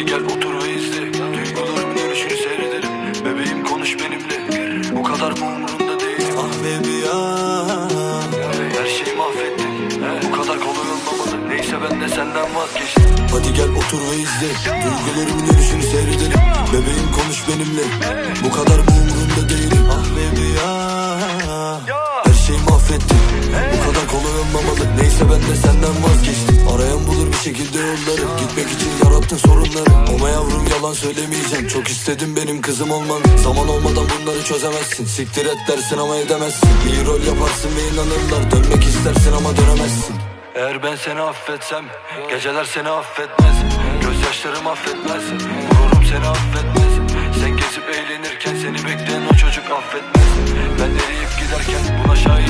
Hadi gel otur ve izle. Duygularımın dönüşünü seyrederim. Bebeğim konuş benimle. Bu kadar mı umurunda değil Ah baby ya Her şeyi mahvettin. Bu kadar kolay olmamalı. Neyse ben de senden vazgeçtim. Hadi gel otur ve izle. Duygularımın dönüşünü seyredelim Bebeğim konuş benimle. Bu kadar mı umurunda değilim? Ah baby ya Mahvettin Bu kadar kolay olmamalı. Neyse ben de senden vazgeçtim. Arayan bulur bir şekilde yolları. Gitmek için yarattın sorunları. Ama yavrum yalan söylemeyeceğim. Çok istedim benim kızım olman Zaman olmadan bunları çözemezsin. Siktir et dersin ama edemezsin. İyi rol yaparsın ve inanırlar. Dönmek istersin ama dönemezsin. Eğer ben seni affetsem Geceler seni affetmez. Gözyaşlarım affetmez. Gururum seni affetmez. Sen gezip eğlenirken Seni bekleyen o çocuk affetmez. Ben eriyip giderken Buna şahit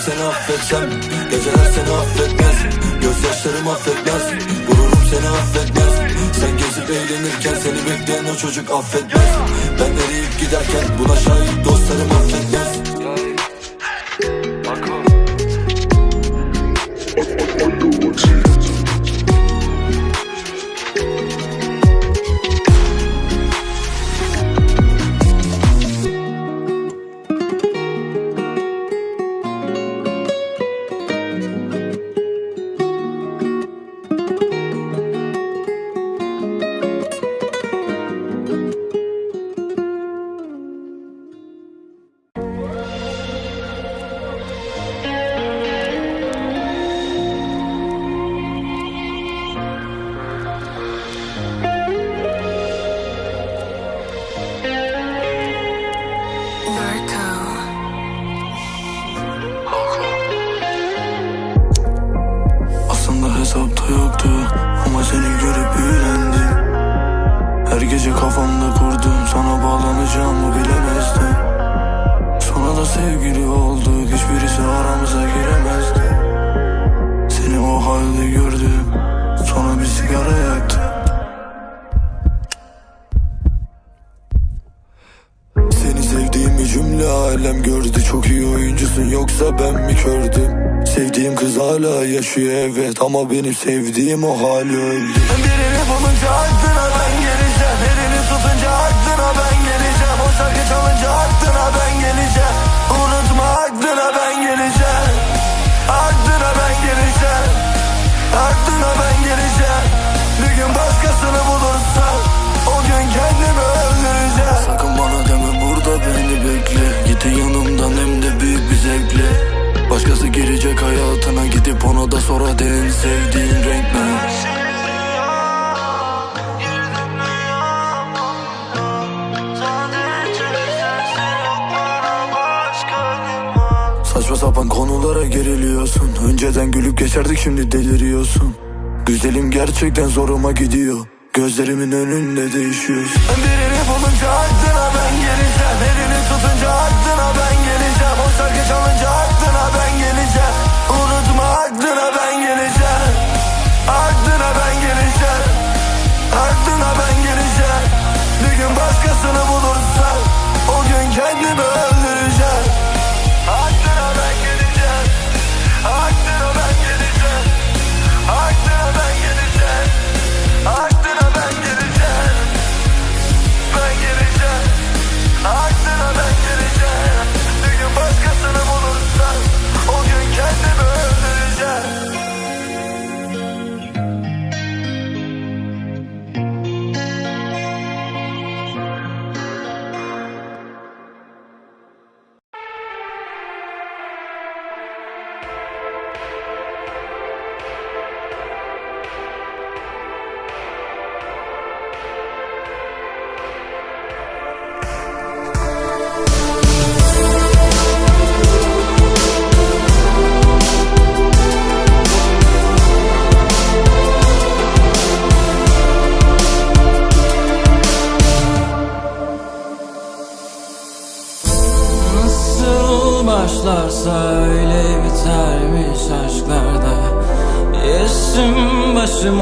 seni affetsem Geceler seni affetmez. Gözyaşlarım affetmez Gururum seni affetmez. Sen gezip eğlenirken Seni bekleyen o çocuk affetmez. Ben eriyip giderken Buna şahit dostlarım affetmez yaşıyor evet. Ama benim sevdiğim o hali öldü Birini bulunca gidip ona da sor hadi en sevdiğin renk ne? Saçma sapan konulara geriliyorsun. Önceden gülüp geçerdik şimdi deliriyorsun. Güzelim gerçekten zoruma gidiyor. Gözlerimin önünde değişiyorsun Birini bulunca aklına ben geleceğim. Elini tutunca aklına ben geleceğim. O şarkı çalınca aklına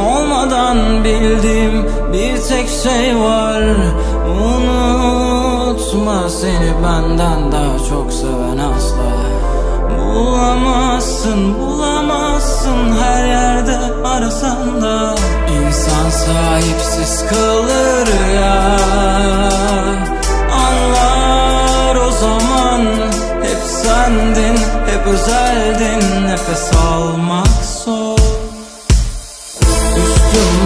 olmadan bildiğim bir tek şey var. Unutma seni benden daha çok seven asla. Bulamazsın bulamazsın. Her yerde arasan da İnsan sahipsiz kalır ya. Anlar o zaman. Hep sendin hep özeldin. Nefes almak zor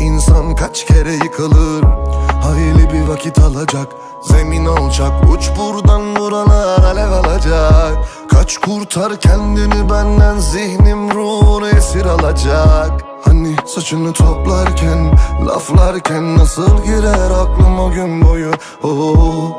insan kaç kere yıkılır? Hayli bir vakit alacak Zemin alacak. Uç buradan buralar alev alacak. Kaç kurtar kendini benden Zihnim ruhunu esir alacak. Hani saçını toplarken Laflarken nasıl girer aklım gün boyu? Oh,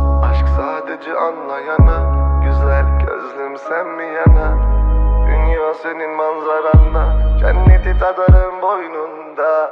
Sadece anlayana Güzel gözlüm sen mi yana? Dünya senin manzaranda Cenneti tadarım boynunda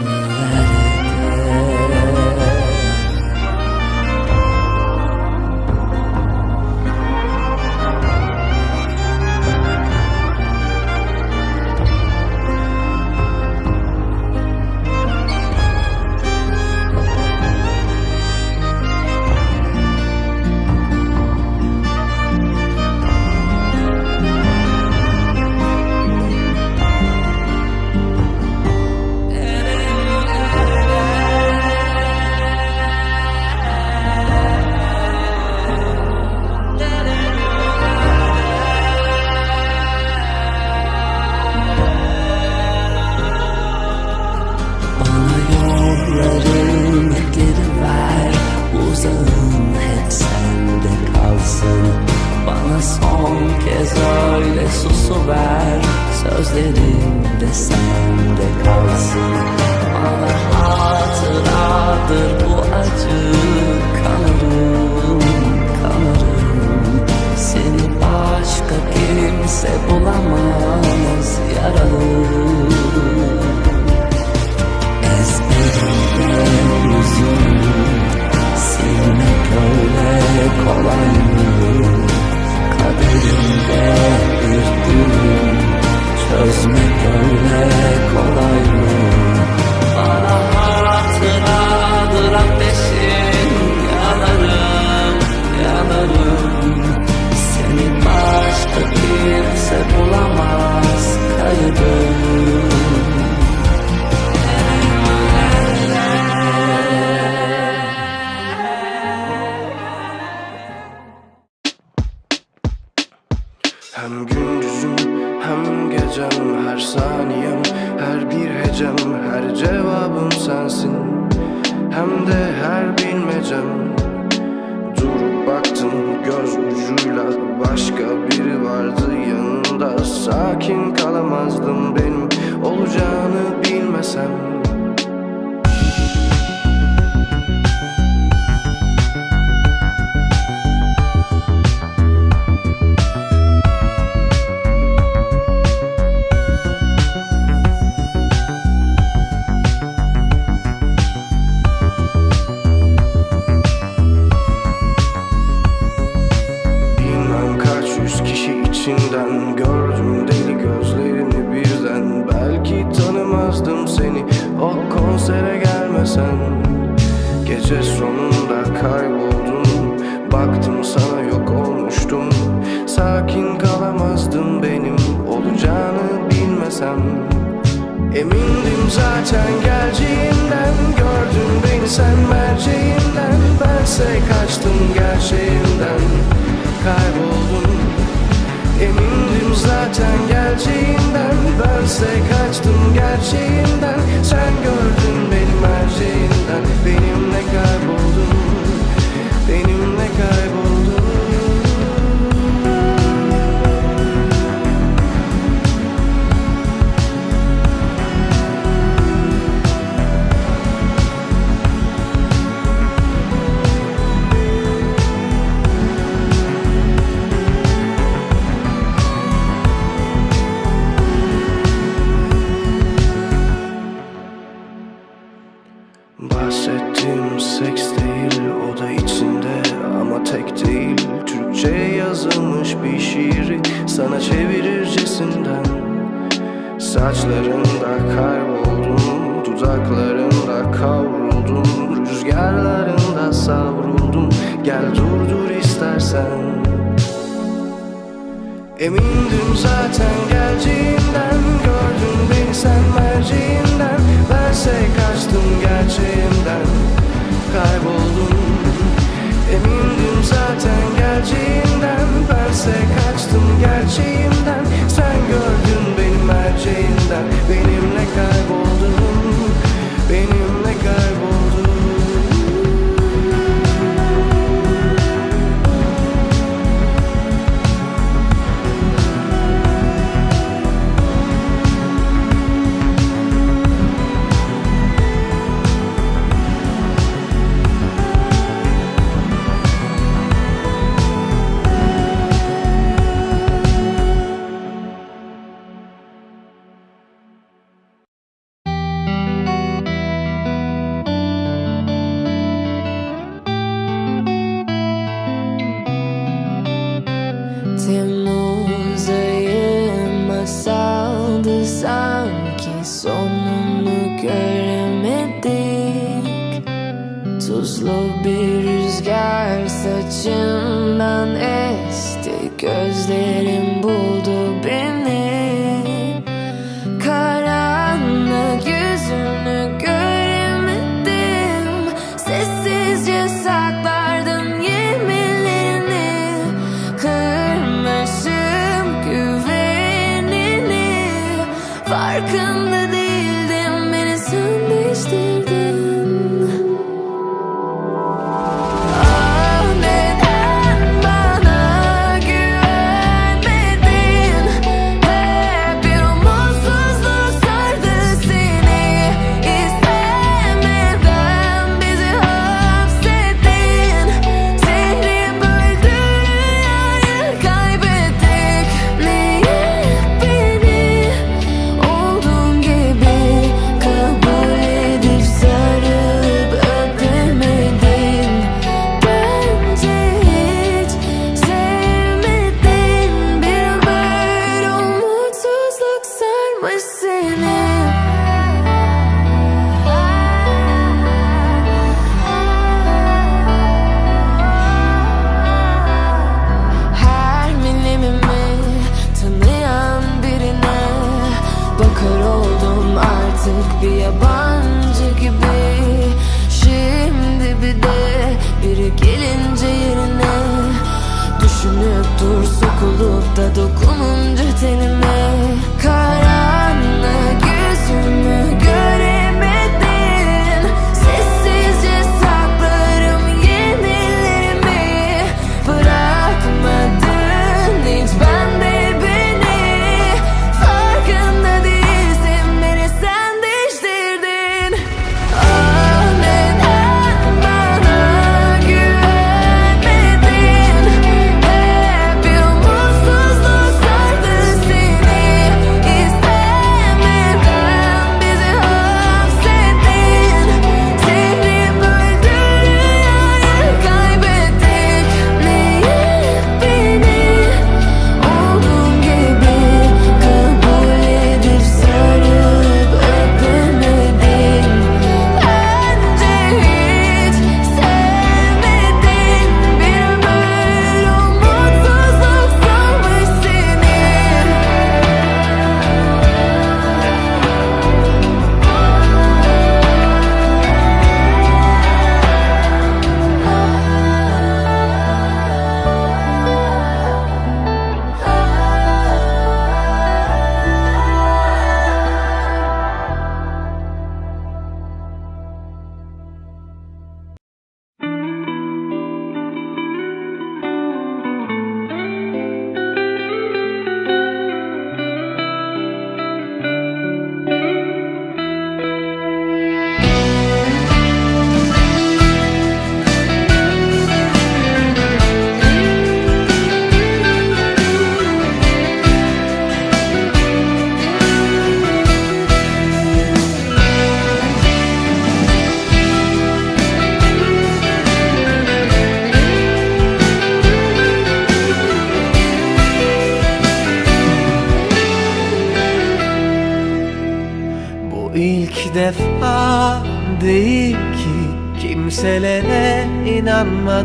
Bana son kez öyle susu ver. Sözlerim de sende kalsın. Bana hatıradır bu acı. Kanarım, kanarım. Seni başka kimse bulamaz Yaralı. Ezberimde yüzüm Silmek öyle kolay mı? Kaderimde bir düğüm Çözmek öyle kolay mı? Bana ateşin Yanarım, yanarım Seni başka kimse bulamaz Kaybım Tuzlu bir rüzgar saçımdan esti Gözlerim your.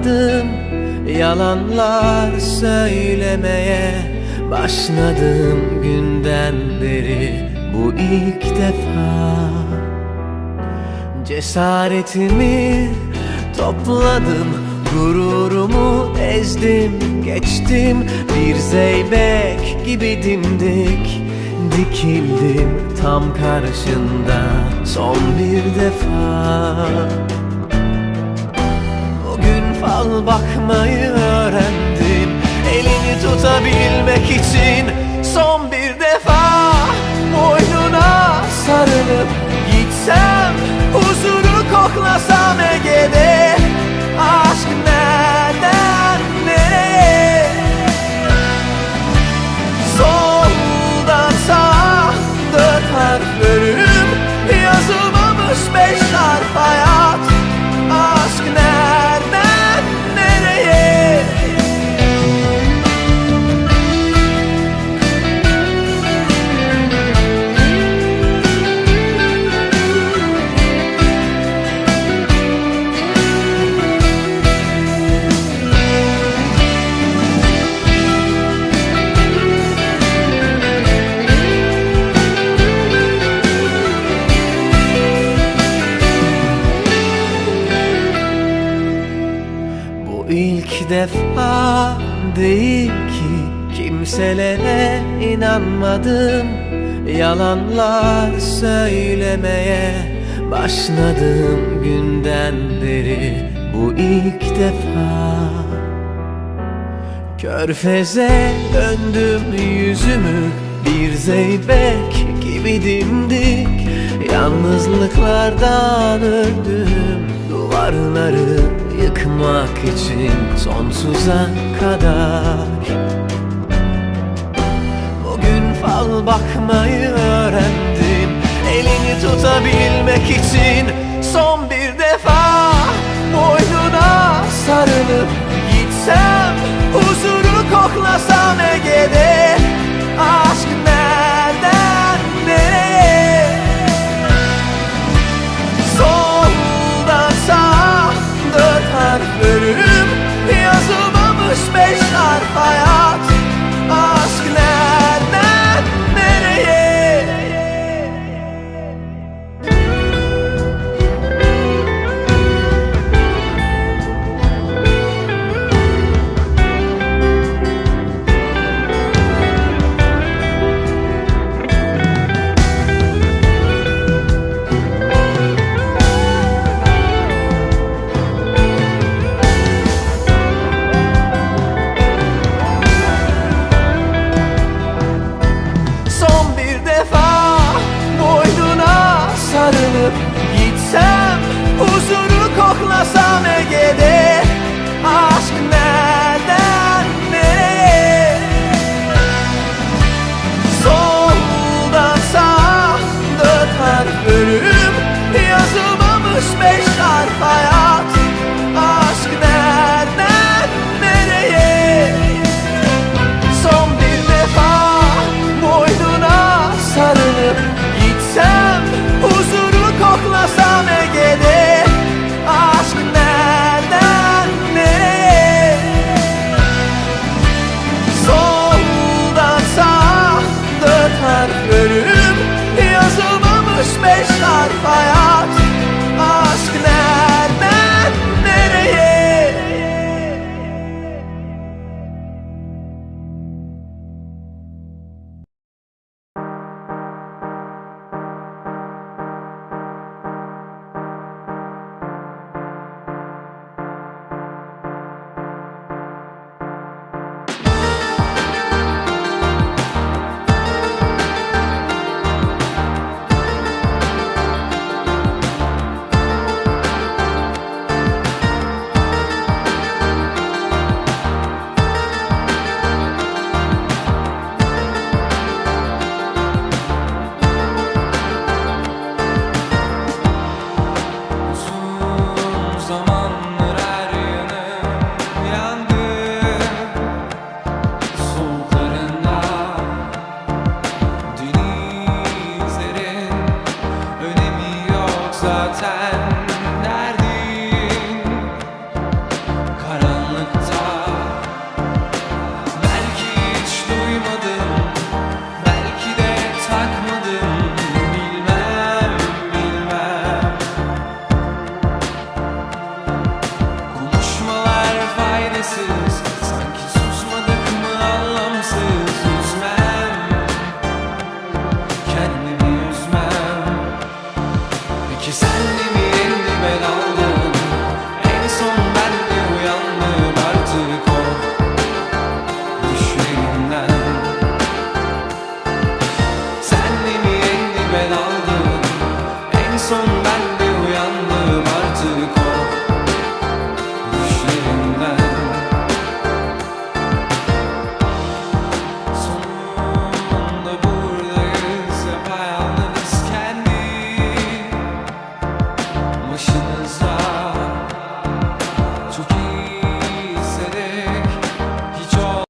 İnanmadım Yalanlar söylemeye. Başladığım günden beri Bu ilk defa. Cesaretimi topladım Gururumu ezdim. Geçtim Bir zeybek gibi dimdik. Dikildim tam karşında son bir defa fal bakmayı öğrendim. Elini tutabilmek için son bir defa Boynuna sarılıp gitsem Huzuru koklasam Ege'de inanmadım Yalanlar söylemeye. Başladığım günden beri bu ilk defa. Körfeze döndüm yüzümü bir zeybek gibi dimdik. Yalnızlıklardan öldüm duvarları yıkmak için sonsuza kadar fal bakmayı öğrendim. Elini tutabilmek için son bir defa Boynuna sarılıp gitsem Huzuru koklasam Ege'de. Aşk nereden nereye? Soldan sağa dört harf ölüm Yazılmamış beş